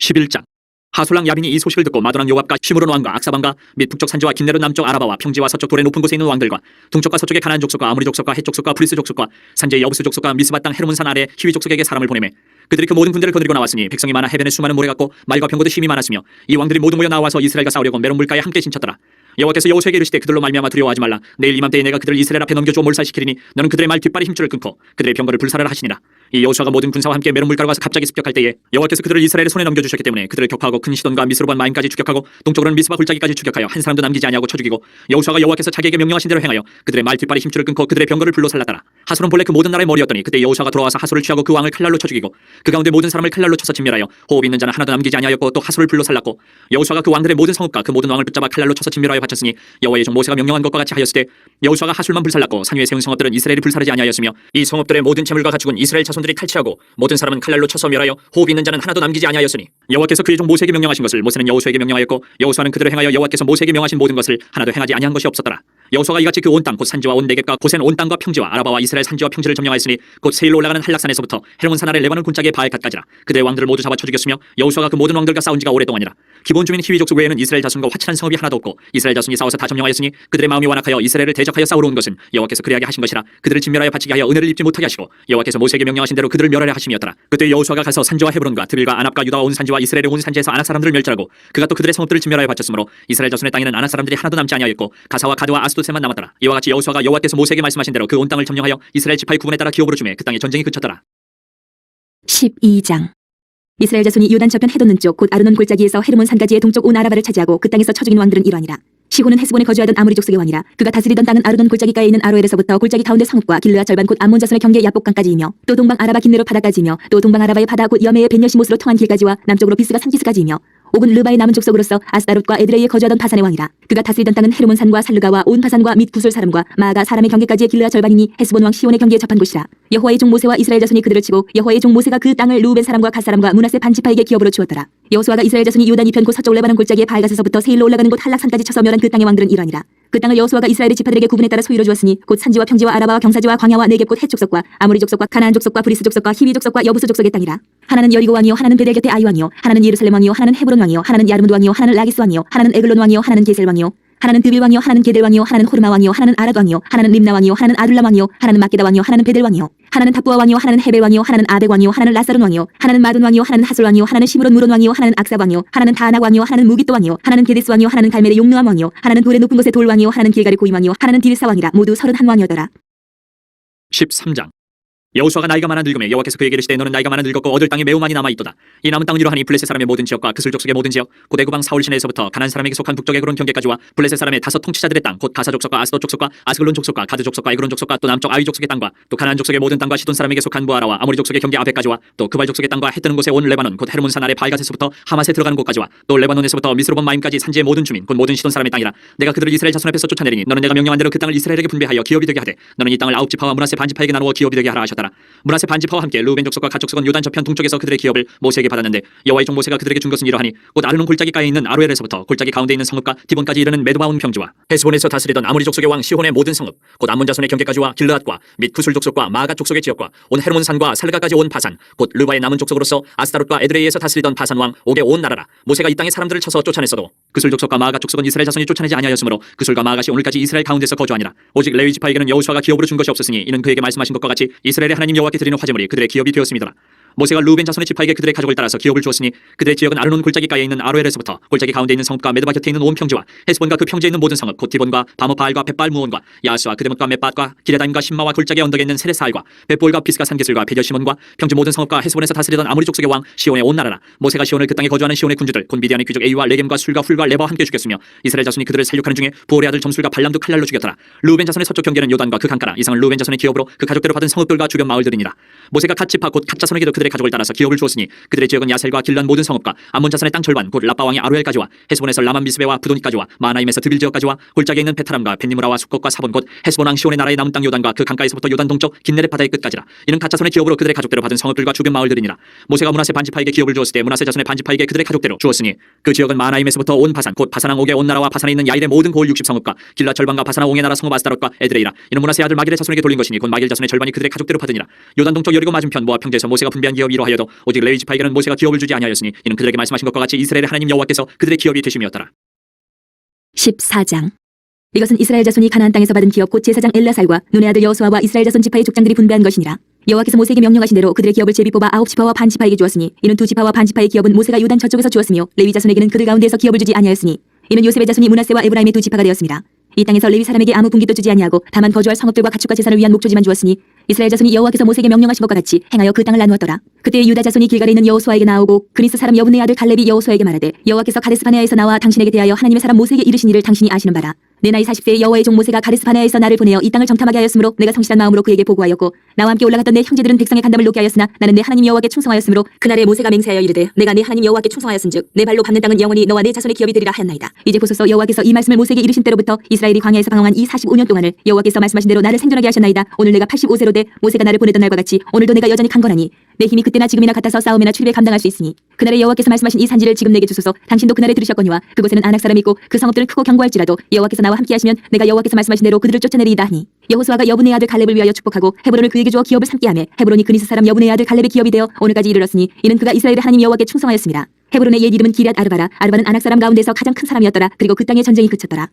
11장. 하솔랑 야빈이 이 소식을 듣고 마도랑 요압과 시므론 왕과 악사방과 및 북쪽 산지와 긴네르 남쪽 아라바와 평지와 서쪽 돌의 높은 곳에 있는 왕들과 동쪽과 서쪽의 가나안 족속과 아무리 족속과 헷 족속과 브리스 족속과 산지의 여부스 족속과 미스바 땅 헤르몬 산 아래 히위 족속에게 사람을 보내매 그들이 그 모든 군대를 거느리고 나왔으니 백성이 많아 해변에 수많은 모래 같고 말과 병거도 힘이 많았으며 이 왕들이 모두 모여 나와서 이스라엘과 싸우려고 메론 물가에 함께 진쳤더라 여호와께서 여호수에게 이르시되 그들로 말미암아 두려워하지 말라. 내일 이맘때에 내가 그들을 이스라엘 앞에 넘겨주어 몰살시키리니 너는 그들의 말 뒷발의 힘줄을 끊고 그들의 병거를 불살을 하시니라. 이 여호수아가 모든 군사와 함께 메론 물가로 가서 갑자기 습격할 때에 여호와께서 그들을 이스라엘의 손에 넘겨주셨기 때문에 그들을 격파하고 큰 시돈과 미스로반 마임까지 추격하고 동쪽으로는 미스바 골짜기까지 추격하여 한 사람도 남기지 아니하고 쳐 죽이고 여호수아가 여호와께서 자기에게 명령하신 대로 행하여 그들의 말 뒷발의 힘줄을 끊고 그들의 병거를 불로 살랐더라 하솔은 본래 그 모든 나라의 머리였더니 그때 여호수아가 돌아와서 하솔을 취하고 그 왕을 칼날로 쳐 죽이고 그 가운데 모든 사람을 칼날로 쳐서 진멸하여 호흡 있는 자는 하나도 남기지 아니하였고 또 하솔을 불로 살랐고 여호수아가 그 왕들의 모든 성읍과 그 모든 왕을 붙잡아 칼날로 쳐서 진멸하여 바쳤으니 여호와의 종 모세가 명령한 것과 같이 하였을 때 여호수아가 하솔만 불살랐고 산 위에 세운 성읍들은 이스라엘이 불사르지 아니하였으며 이 성읍들의 모든 재물과 가축은 이스라엘 자손들이 탈취하고 모든 사람은 칼날로 쳐서 멸하여 호흡 있는 자는 하나도 남기지 아니하였으니 여호와께서 그의 종 모세에게 명령하신 것을 모세는 여호수에게 명령하였고 여호수아는 그대로 행하여 여호와께서 모세에게 명하신 모든 것을 하나도 행하지 아니한 것이 없었더라 여호수아가 이같이 그 온 땅 곧 산지와 온 내겝과 고센 온 땅과 평지와 아라바와 이스라엘 산지와 평지를 점령하였으니 곧 세일로 올라가는 한락산에서부터 헤르몬 산 아래 레바논 군짝의 바알갓까지라. 그들의 왕들을 모두 잡아 쳐 죽였으며 여호수아가 그 모든 왕들과 싸운 지가 오랫동안이라. 기본 주민 히위 족속 외에는 이스라엘 자손과 화친한 성읍이 하나도 없고 이스라엘 자손이 싸워서 다 점령하였으니 그들의 마음이 완악하여 이스라엘을 대적하여 싸우러 온 것은 여호와께서 그리하게 하신 것이라. 그들을 진멸하여 바치게 하여 은혜를 입지 못하게 하시고 여호와께서 모세에게 명령하신 대로 그들을 멸하려 하심이었더라. 그때 여호수아가 가서 산지와 헤브론과 드빌과 아납과 유다와 온 산지와 이스라엘의 온 산지에서 아낙 사람들을 멸절하고 그가 또 그들의 성읍들을 진멸하여 바쳤으므로 이스라엘 자손의 땅에는 아낙 사람들이 하나도 남지 아니하였고 가사와 가드와 아스도 세만 남았더라. 이와 같이 여호수아가 여호와께서 모세에게 말씀하신 대로 그 온 땅을 점령하여 이스라엘 지파의 구분에 따라 기업으로 주매 그 땅에 전쟁이 그쳤더라. 12장. 이스라엘 자손이 요단 저편 해돋는 쪽 곧 아르논 골짜기에서 헤르몬 산가지의 동쪽 온 아라바를 차지하고 그 땅에서 쳐 죽인 왕들은 이러하니라. 시호는 헤스본에 거주하던 아무리 족속의 왕이라. 그가 다스리던 땅은 아르논 골짜기가에 있는 아로엘에서부터 골짜기 가운데 성읍과 길르아 절반 곧 암몬 자손의 경계 야복강까지이며 또 동방 아라바 긴네로 바다까지이며 또 동방 아라바의 바다 곧 여메의 벤여시못으로 통한 길까지와 남쪽으로 비스가 산기스까지이며 옥은 르바의 남은 족속으로서 아스타롯과 에드레이에 거주하던 바산의 왕이라. 그가 다스리던 땅은 헤르몬 산과 살르가와 온 바산과 및 구솔 사람과 마아가 사람의 경계까지의 길르아 절반이니 헤스본 왕 시온의 경계에 접한 곳이라. 여호와의 종 모세와 이스라엘 자손이 그들을 치고 여호와의 종 모세가 그 땅을 루벤 사람과 갓 사람과 문하세 반지파에게 기업으로 주었더라 여호수아가 이스라엘 자손이 요단 이편 곧 서쪽 레바논 골짜기의 바알갓에서부터 세일로 올라가는 곳 한락산까지 쳐서 멸한 그 땅의 왕들은 이러니라. 그 땅을 여호수아가 이스라엘의 지파들에게 구분에 따라 소유로 주었으니 곧 산지와 평지와 아라바와 경사지와 광야와 네겝 곧 헷족속과 아모리 족속과 가나안 족속과 브리스 족속과 히비 족속과 여부스 족속의 땅이라. 하나는 여리고 왕이요 하나는 베델 곁에 아이 왕이요 하나는 예루살렘 왕이요 하나는 헤브론 왕이요 하나는 야르무드 왕이요 하나는 라기스 왕이요 하나는 에글론 왕이요 하나는 게셀 왕이요 하나는 드빌 왕이요 하나는 게델 왕이요 하나는 호르마 왕이요 하나는 아랏 왕이요 하나는 림나 왕이요 하나는 아둘람 왕이요 하나는 마게다 왕이요 하나는 베델 왕이요 하나는 다부아 왕이요 하나는 헤벨 왕이요 하나는 아벡 왕이요 하나는 라사론 왕이요 하나는 마돈 왕이요 하나는 하솔 왕이요 하나는 시므론 무론 왕이요 하나는 악사 왕이요 하나는 다나 왕이요 하나는 무기또 왕이요 하나는 게데스 왕이요 하나는 갈멜의 용누암 왕이요 하나는 돌의 높은 곳의 돌 왕이요 하나는 길가리 고임 왕이요 하나는 디르사 왕이라 모두 서른 한 왕이었더라. 13장 여호수아가 나이가 많아 늙음에 여호와께서 그에게 이르시되 너는 나이가 많아 늙었고 얻을 땅이 매우 많이 남아 있도다. 이 남은 땅은 이러하니 블레셋 사람의 모든 지역과 그슬 족속의 모든 지역 곧 애구방 사울 시내에서부터 가난 사람에게 속한 북쪽 에그론 경계까지와 블레셋 사람의 다섯 통치자들의 땅 곧 가사 족속과 아스도 족속과 아스글론 족속과 가드 족속과 에그론 족속과 또 남쪽 아위 족속의 땅과 또 가난 족속의 모든 땅과 시돈 사람에게 속한 부하라와 아모리 족속의 경계 아베까지와 또 그발 족속의 땅과 해 뜨는 곳에 온 레바논 곧 헤르몬 산 아래 바알갓에서부터 하맛에 들어가는 곳까지와 또 레바논에서부터 미스로본 마임까지 산지의 모든 주민 곧 모든 시돈 사람의 땅이라. 내가 그들을 이스라엘 자손 앞에서 쫓아내리니 너는 내가 명령한 대로 그 땅을 이스라엘에게 분배하여 기업이 되게 하되 너는 이 땅을 아홉 지파와 문하세 반지파에게 나누어 기업이 되게 하라 하셨 더라. 문하세 반지파와 함께 루벤 족속과 갓 족속은 요단 저편 동쪽에서 그들의 기업을 모세에게 받았는데 여호와의 종 모세가 그들에게 준 것은 이러하니 곧 아르논 골짜기가에 있는 아로엘에서부터 골짜기 가운데 있는 성읍과 디본까지 이르는 메도바온 평지와 헤스본에서 다스리던 아무리 족속의 왕 시혼의 모든 성읍 곧 암몬 자손의 경계까지와 길르앗과 및 구술 족속과 마아갓 족속의 지역과 온 헤르몬 산과 살가까지 온 바산 곧 르바의 남은 족속으로서 아스타롯과 에드레이에서 다스리던 바산 왕 옥의 온 나라라. 모세가 이 땅에 사람들을 쳐서 쫓아냈어도 그술 족속과 마아갓 족속은 이스라엘 자손이 쫓아내지 아니하였으므로 그술과 마아갓이 오늘까지 이스라엘 가운데서 거주하니라. 오직 레위 지파에게는 여호수아가 기업으로 준 것이 없었으니 이는 그에게 말씀하신 것과 같이 이스라엘 의 하나님 여호와께 드리는 화제물이 그들의 기업이 되었습니다 모세가 루벤 자손의 지파에게 그들의 가족을 따라서 기업을 주었으니 그들의 지역은 아르논 골짜기가에 있는 아로엘에서부터 골짜기 가운데 있는 성읍과 메드바 곁에 있는 온 평지와 헤스본과 그 평지에 있는 모든 성읍 곧 디본과 바모바알과 벳발 무온과 야스와 그데못과 멧밭과 기레다임과 신마와 골짜기 언덕에 있는 세레사알과 벳볼과 비스가 산기슬과 베저시몬과 평지 모든 성읍과 헤스본에서 다스리던 아무리 족속의 왕 시온의 온 나라라. 모세가 시온을 그 땅에 거주하는 시온의 군주들 곧 미디안의 귀족 에이와 레겜과 술과 훌과 레바와 함께 죽였으며 이스라엘 자손이 그들을 살육하는 중에 부올의 아들 점술과 발람도 칼날로 죽였더라. 루벤 자손의 서쪽 경계는 요단과 그 강가라. 이상은 루벤 자손의 기업으로 그 가족대로 받은 성읍들과 주변 마을들이니라. 모세가 갓 지파 곧 갓 자손에게도 그들의 가족을 따라서 기업을 주었으니 그들의 지역은 야셀과 길란 모든 성읍과 암몬 자손의 땅 절반 곧 라빠 왕의 아루엘까지와 헤스본에서 라만 미스베와 부도니까지와 마나임에서 드빌 지역까지와 골짜기에 있는 베타람과 벤니무라와 수컷과 사본 곧 헤스본 왕 시온의 나라의 남은 땅 요단과 그 강가에서부터 요단 동쪽 긴네렛 바다의 끝까지라. 이는 갓자손의 기업으로 그들의 가족대로 받은 성읍들과 주변 마을들이니라. 모세가 문하세 반지파에게 기업을 주었을 때 문하세 자손의 반지파에게 그들의 가족대로 주었으니 그 지역은 마나임에서부터 온 바산 곧 바산왕 옥의 온 나라와 바산에 있는 야일의 모든 고을 60 성읍과 길라 절반과 바산왕 옥의 나라 성읍 아스타롯과 에드레이라. 이는 문하세 아들 마길의 자손에게 돌린 것이니 곧 마길 자손의 절반이 그들의 가족대로 받으니라. 요단 동쪽 여리고 맞은편 모압 평지에서 모세가 분배한 위한 기업이 이러하여도 오직 레위 지파에게는 모세가 기업을 주지 아니하였으니 이는 그들에게 말씀하신 것과 같이 이스라엘의 하나님 여호와께서 그들의 기업이 되심이었더라. 14장. 이것은 이스라엘 자손이 가나안 땅에서 받은 기업 곧 제사장 엘라살과 눈의 아들 여호수아와 이스라엘 자손 지파의 족장들이 분배한 것이니라. 여호와께서 모세에게 명령하신 대로 그들의 기업을 제비 뽑아 아홉 지파와 반 지파에게 주었으니 이는 두 지파와 반 지파의 기업은 모세가 요단 저쪽에서 주었으며 레위 자손에게는 그들 가운데에서 기업을 주지 아니하였으니 이는 요셉의 자손이 문하세와 에브라임의 두 지파가 되었습니다 이 땅에서 레위 사람에게 아무 분깃도 주지 아니하고 다만 거주할 성읍들과 가축과 재산을 위한 목조지만 주었으니 이스라엘 자손이 여호와께서 모세에게 명령하신 것과 같이 행하여 그 땅을 나누었더라. 그때 유다 자손이 길갈에 있는 여호수아에게 나오고 그니스 사람 여분의 아들 갈렙이 여호수아에게 말하되 여호와께서 가데스 바네아에서 나와 당신에게 대하여 하나님의 사람 모세에게 이르신 일을 당신이 아시는 바라 내 나이 40세의 여호와의 종 모세가 가데스 바네아에서 나를 보내어 이 땅을 정탐하게 하였으므로 내가 성실한 마음으로 그에게 보고하였고 나와 함께 올라갔던 내 형제들은 백성의 간담을 놓게 하였으나 나는 내 하나님 여호와께 충성하였으므로 그날에 모세가 맹세하여 이르되 내가 내 하나님 여호와께 충성하였은즉 내 발로 밟는 땅은 영원히 너와 내 자손의 기업이 되리라 하였나이다. 이제 보소서 여호와께서 이 말씀을 모세에게 이르신 때로부터 이스라엘이 광야에서 방황한 이 45년 동안을 여호와께서 말씀하신 대로 나를 생존하게 하셨나이다. 오늘 내가 85세로 돼 모세가 나를 보내던 날과 같이 오늘도 내가 여전히 강건하니 내 힘이 그때나 지금이나 같아서 싸움이나 출입에 감당할 수 있으니 그날에 여호와께서 말씀하신 이 산지를 지금 내게 주소서. 당신도 그날에 들으셨거니와 그곳에는 아낙 사람이 있고 그 성읍들은 크고 견고할지라도 여호와께서 나와 함께 하시면 내가 여호와께서 말씀하신 대로 그들을 쫓아내리이다 하니 여호수아가 여분의 아들 갈렙을 위하여 축복하고 헤브론을 그에게 주어 기업을 삼게 하며 헤브론이 그니스 사람 여분의 아들 갈렙의 기업이 되어 오늘까지 이르렀으니 이는 그가 이스라엘의 하나님 여호와께 충성하였습니다. 헤브론의 옛 이름은 기럇 아르바라. 아르바는 아낙 사람 가운데서 가장 큰 사람이었더라. 그리고 그 땅에 전쟁이 그쳤더라.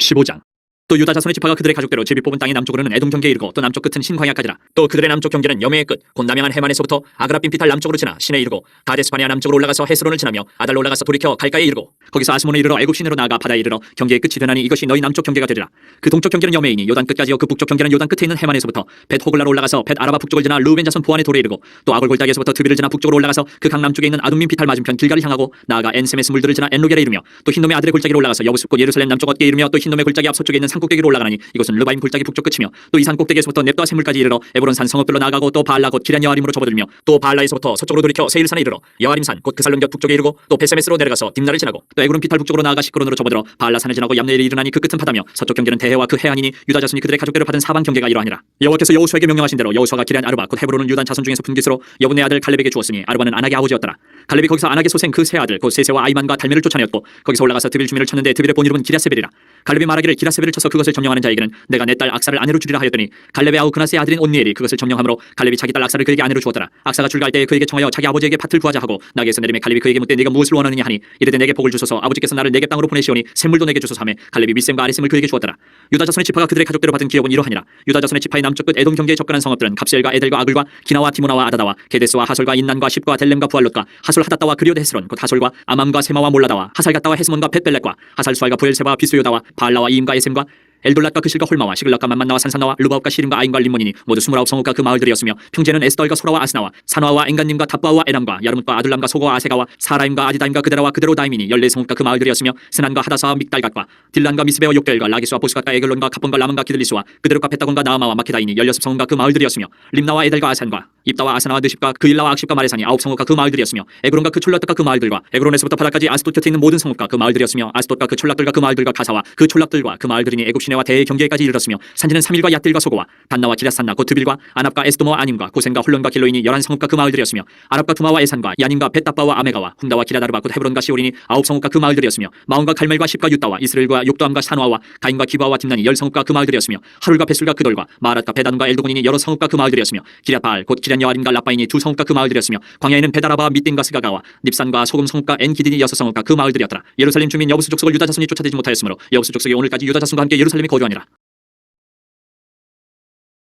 15장 또 유다 자손의 지파가 그들의 가족대로 제비 뽑은 땅의 남쪽으로는 에돔 경계에 이르고 또 남쪽 끝은 신광야까지라. 또 그들의 남쪽 경계는 여매의 끝 곧 남양한 해만에서부터 아그라빈 피탈 남쪽으로 지나 신에 이르고 가데스바네아 남쪽으로 올라가서 헤스론을 지나며 아달로 올라가서 돌이켜 갈가에 이르고 거기서 아스몬에 이르러 애굽 시내로 나아가 바다에 이르러 경계의 끝이 되나니 이것이 너희 남쪽 경계가 되리라. 그 동쪽 경계는 여매이니 요단 끝까지요. 그 북쪽 경계는 요단 끝에 있는 해만에서부터 벳 호글라로 올라가서 벳 아라바 북쪽을 지나 루벤 자손 보안의 돌에 이르고 또 아골 골짜기에서부터 드비를 지나 북쪽으로 올라가서 그 강 남쪽에 있는 아둠민 피탈 맞은편 길가를 향하고 나아가 엔세메스 물들을 지나 엔로겔에 이르며 또 흰놈의 아들의 골짜기로 올라가서 여부스 곧 예루살렘 남쪽 어깨에 이르며 또 흰놈의 골짜기 앞 서쪽에 있는 산 꼭대기로 올라가나니 이곳은 르바임 골짜기 북쪽 끝이며 또 이 산 꼭대기에서부터 넵과 샘물까지 이르러 에브론 산 성읍들로 나아가고 또 바알라 곧 기란 여아림으로 접어들며 또 바알라에서부터 서쪽으로 돌이켜 세일산에 이르러 여아림산 곧 그 살론 곁 북쪽에 이르고 또 베세메스로 내려가서 딥나를 지나고 또 에그론 피탈 북쪽으로 나아가 시크론으로 접어들어 바알라 산을 지나고 얌네일에 이르나니 그 끝은 바다며 서쪽 경계는 대해와 그 해안이니 유다 자손이 그들의 가족대로 받은 사방 경계가 이러하니라. 여호와께서 여호수아에게 명령하신 대로 여호수아가 기란 아르바 곧 헤브론을 유단 자손 중에서 분깃으로 여분의 아들 갈렙에게 주었으니 아르바는 아낙의 아버지였더라. 갈렙이 거기서 아낙의 소생 그 세 아들 곧 세세와 아이만과 달메를 쫓아내었고 거기서 올라가서 드빌 주민을 쳤는데 드빌의 본 이름은 기라세벨이라 갈렙이 말하기를 기라세벨을 쳐서 그것을 점령하는 자에게는 내가 내 딸 악사를 아내로 주리라 하였더니 갈렙의 아우 그나스의 아들인 온니엘이 그것을 점령함으로 갈렙이 자기 딸 악사를 그에게 아내로 주었더라. 악사가 출가할 때에 그에게 청하여 자기 아버지에게 밭을 구하자 하고 나귀에서 내림에 갈렙이 그에게 묻되 네가 무엇을 원하느냐 하니 이르되 내게 복을 주소서. 아버지께서 나를 내게 땅으로 보내시오니 샘물도 내게 주소서 하매 갈렙이 윗샘과 아랫샘을 그에게 주었더라. 유다 자손의 지파가 그들의 가족대로 받은 기업은 이러하니라. 유다 자손의 지파의 남쪽 끝 에돔 경계에 접근한 성읍들은 갑셀과 에델과 아글과 기나와 디모나와 아다다와 게데스와 하솔과 인난과 십과 델렘과 부알롯과 하솔 하다다와 그리오드 헤스론 곧 하솔과 아맘과 세마와 몰라다와 하살갔다와 헤스몬과 벳벨렉과 하살수알과 부엘세바 비수요다와 바알라와 이임과 에셈과 엘돌랏과 그실과 홀마와 시글락과 만만나와 산산나와 루바옵과 시림과 아인과 림몬이니 모두 스물아홉 성읍과 그 마을들이었으며 평제는 에스덜과 소라와 아스나와 산화와 엥간님과 답바와 에람과 야르뭇과 아둘람과 소고와 아세가와 사라임과 아디다임과 그데라와 그데로 다임이니 열네 성읍과 그 마을들이었으며 스난과 하다사와 믹달갓과 딜란과 미스베와 욕델과 라기스와 보스갓과 에글론과 카본과 라문과 기들리스와 그데로과 페타곤과 나아마와 마케다이니 열여섯 성읍과 그 마을들이었으며 림나와 에델과 아산과 입다와 아사나와 느십과 그 일라와 악십과 마레산이 아홉 성읍과 그 마을들이었으며 에그론과 그 촐락들과 그 마을들과 에그론에서부터 바다까지 아스돗 곁에 있는 모든 성읍과 그 마을들이었으며 아스돗과 그 촐락들과 그 마을들과 가사와 그 촐락들과 그 마을들이니 애굽 시내와 대의 경계까지 이르렀으며 산지는 삼일과 얏들과 소고와 단나와 기라산나 곧 드빌과 아납과 에스도모와 아님과 고센과 홀론과 길로이니 열한 성읍과 그 마을들이었으며 아랍과 두마와 에산과 야닌과 벳다바와 아메가와 훔다와 기라다르바 곧 헤브론과 시오리니 아홉 성읍과 그 마을들이었으며 마온과 갈멜과 십과 유다와 이스라엘과 욕도함과 산화와 가인과 기바와 딥난이 열 성읍과 그 마을들이었으며 하룰과 베술과 그돌과 마랏과 베단과 엘도곤이니 여러 성읍과 그 마을들이었으며 기랴바알 곧 기란 여아림과 라바인이 두 성읍과 그 마을들이었으며 광야에는 베다라바 밑딘과 스가가와 닙산과 소금 성읍과 엔기딘이 여섯 성읍과 그 마을들이었더라. 예루살렘 주민 여부스 족속을 유다 자손이 쫓아내지 못하였으므로 여부스 족속이 오늘까지 유다 자손과 함께 예루살렘 에 거주하니라